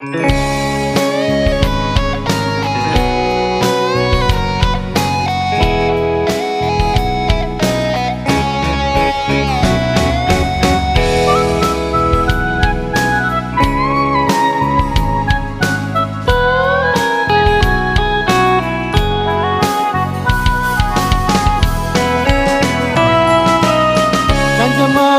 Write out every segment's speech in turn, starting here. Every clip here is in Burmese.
ကံကြမ္မာ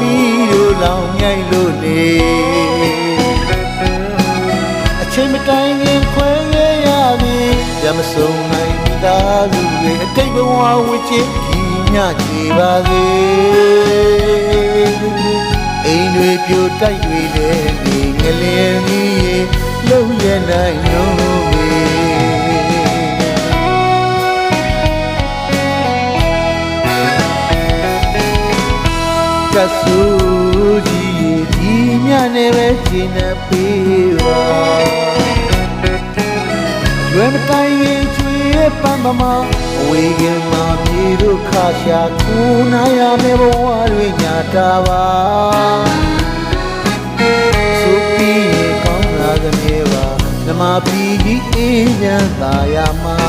မီတို့လောင်မြိုက်လို့နေအချိန်မတိုင်ခင်ခွဲခဲ့ရပြီရမဆုံးနိုင်မိသားစုတွေအတိတ်ဘဝဝချစ်ကြီးညကြည်ပါစေအိမ်တွေပြိုတိုက်တွေလည်းနေငလျင်ကြီးလုံးရနိုင်လို့ ဆူကြီးဒီမြနဲ့ပဲကျင်နေပေးပါရွယ်မတိုင်ရင်ချွေပန်းပမအဝေးကမှာမြေတို့ခါရှာကူနာရမယ်ဘဝတွေညာတာပါဆိုပြီးရင်ကောင်းလာသမျှပါဓမ္မပြည်ကြီးအေးချမ်းသာရမှာ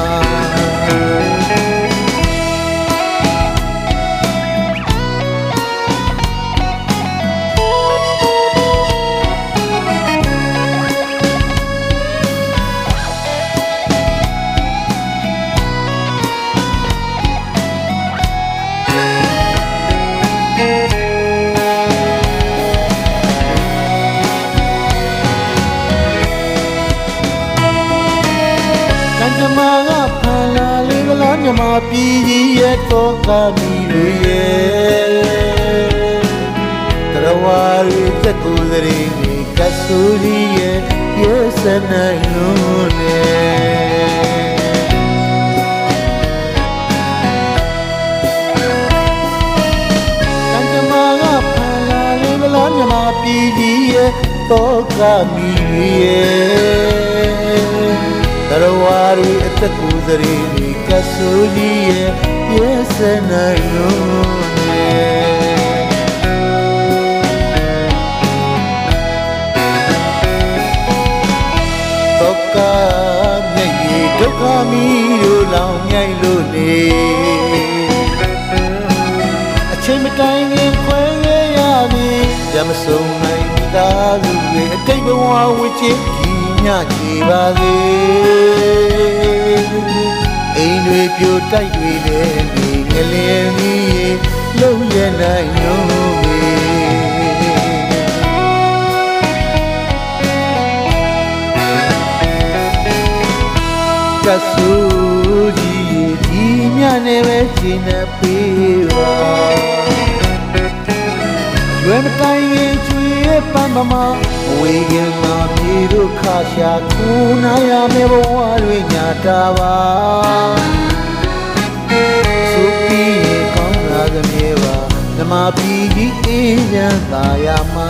မြမပြည်ကြီးရဲ့တော့ကမီတွေရဲ့တရဝါရီသက်ကိုယ်စရိနေကဆူကြီးရဲ့ရေစနိုင်လုံးနဲ့ကံကြမ္မာကဖန်လာလေးကလားမြမပြည်ကြီးရဲ့တော့ကမီတွေရဲ့ တရဝါရီအသက်ကိုယ်စရိနေကဆူကြီးရဲ့ရေစနိုင်လုံးနဲ့တော့ကမြည်ရီဒုက္ခမီတို့လောင်မြိုက်လို့နေအချိန်မတိုင်ခင်ခွဲခဲ့ရပြီရမဆုံးနိုင်မိသားစုတွေအတိတ်ဘဝဝချစ် ကြီးညကြည်ပါစေအိမ်တွေပြိုတိုက်တွေလည်းနေငလျင်ကြီးလုံးရနိုင်လို့မေကဆူကြီးဒီမြနဲ့ပဲကျင်နေပေးပါရွယ်မတိုင်ရင်ချွေ ပန်းပမအဝေးကမှာမြေတို့ခါရှာကူနာရမယ်ဘဝတွေညာတာပါဆိုပြီးရင်ကောင်းလာသမျှပါဓမ္မပြည်ကြီးအေးချမ်းသာရမှာ